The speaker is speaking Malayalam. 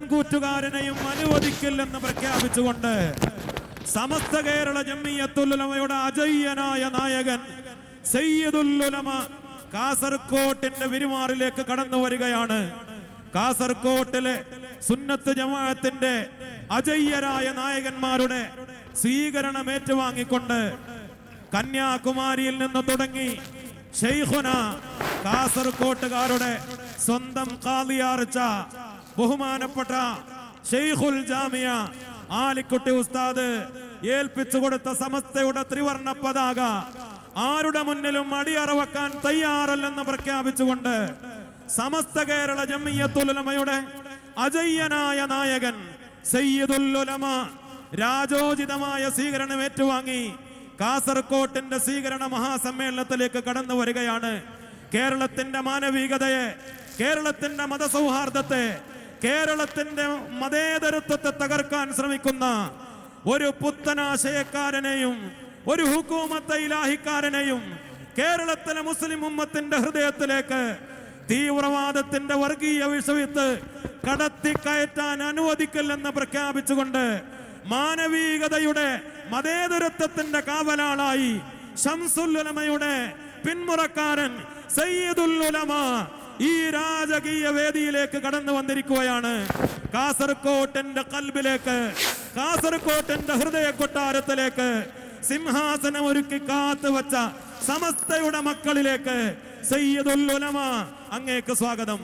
കൂറ്റുകാരനെയും അനുവദിക്കില്ലെന്ന് പ്രഖ്യാപിച്ചുകൊണ്ട് സമസ്ത കേരള ജമ്മിയത്തുലമയുടെ അജയ്യനായ നായകൻ സയ്യദുല്ലുലമ കാസർകോട്ടിന്റെ വിരുമാറിലേക്ക് കടന്നു വരികയാണ്. കാസർകോട്ടിലെ സുന്നത്ത് ജമാഅത്തിന്റെ അജയ്യരായ നായകന്മാരുടെ സ്വീകരണം ഏറ്റുവാങ്ങിക്കൊണ്ട് കന്യാകുമാരിയിൽ നിന്ന് തുടങ്ങി കാസർകോട്ടുകാരുടെ സ്വന്തം കാലിയാർച്ച ബഹുമാനപ്പെട്ട ഷെയ്ഖുൽ ജാമിയ ആലിക്കുട്ടി ഉസ്താദ് ഏൽപ്പിച്ചു കൊടുത്ത സമസ്തയുടെ ത്രിവർണ പതാക ആരുടെ മുന്നിലും അടിയറവക്കാൻ തയ്യാറല്ലെന്ന് പ്രഖ്യാപിച്ചുകൊണ്ട് സമസ്ത കേരള ജമ്മിയത്തുലമയുടെ അജയ്യനായ നായകൻ സയ്യിദുല്ലുലമ രാജോചിതമായ സ്വീകരണം ഏറ്റുവാങ്ങി കാസർകോട്ടിന്റെ സ്വീകരണ മഹാസമ്മേളനത്തിലേക്ക് കടന്നു വരികയാണ്. കേരളത്തിന്റെ മാനവികതയെ കേരളത്തിന്റെ മതസൗഹാർദ്ദത്തെ കേരളത്തിന്റെ മതേതരത്വത്തെ തകർക്കാൻ ശ്രമിക്കുന്ന ഒരു പുത്തനാശയക്കാരനെയും ഒരു ഹുക്കൂമത്ത് ഇലാഹിക്കാരനെയും കേരളത്തിലെ മുസ്ലിം ഉമ്മത്തിന്റെ ഹൃദയത്തിലേക്ക് തീവ്രവാദത്തിന്റെ വർഗീയ വിഷവിത്ത് കടത്തി കയറ്റാൻ അനുവദിക്കില്ലെന്ന് പ്രഖ്യാപിച്ചുകൊണ്ട് മാനവീകതയുടെ മതേതരത്വത്തിന്റെ കാവലാളായി ഷംസുല്ലുലമയുടെ പിന്മുറക്കാരൻ സയ്യിദുല്ലുലമ ഈ രാജകീയ വേദിയിലേക്ക് കടന്നു വന്നിരിക്കുകയാണ്. കാസർകോട്ടന്റെ കൽബിലേക്ക് കാസർകോട്ടന്റെ ഹൃദയ കൊട്ടാരത്തിലേക്ക് സിംഹാസനം ഒരുക്കി കാത്തു വച്ച സമസ്തയുടെ മക്കളിലേക്ക് സയ്യിദുല്ലുലമ അങ്ങേക്ക് സ്വാഗതം.